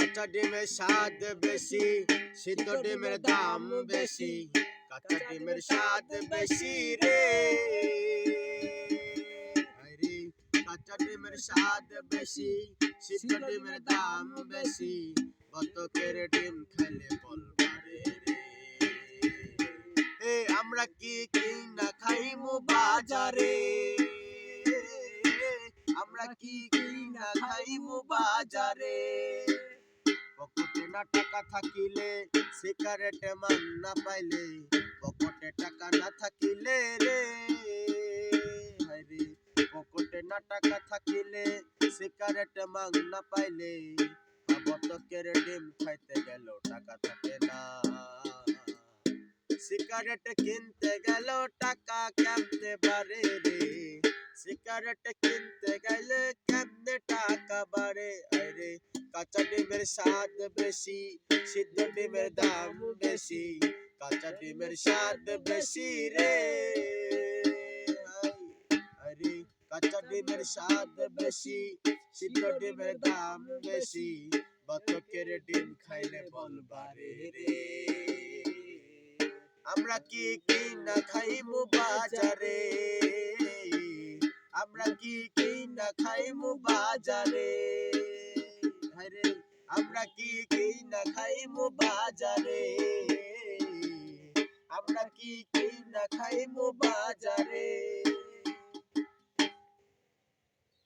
কাঁচা ডিমের স্বাদ বেশি সিদ্ধ ডিমের দাম বেশি, কাঁচা ডিমের স্বাদ বেশি রে। কাঁচা ডিমের স্বাদ বেশি সিদ্ধ ডিমের দাম বেশি কতকের ডিম খেলে বলবারে রে। আমরা কি কিনা খাইমু বাজারে? আমরা কি কিনা খাইমু বাজারে? পকেটে না টাকা থাকিলে, সিগারেট মান না পাইলে পকেটে টাকা না থাকিলে রে। হায় পকেটে না টাকা থাকিলে, সিগারেট মান না পাইলে বতকের ডিম খাইতে গেল, টাকা থাকে না। সিগারেট কিনতে গেল, টাকা কেমনে বাড়ে রে? সিগারেট কিনতে গেলে কেমনে টাকা বাড়ে? আরে কাঁচা ডিমের স্বাদ বেশি সিদ্ধ ডিমের দাম বেশি কাঁচা ডিমের স্বাদ বেশি রে আরে কাঁচা ডিমের স্বাদ বেশি সিদ্ধ ডিমের দাম বেশি বতকের ডিম খাইলে বলবারে রে আমরা কি কি না খাইমু বাজারে আমরা কি কি না খাইমু বাজারে আরে আমরা কি কি না খাইমু বাজারে? আমরা কি কি না খাইমু বাজারে?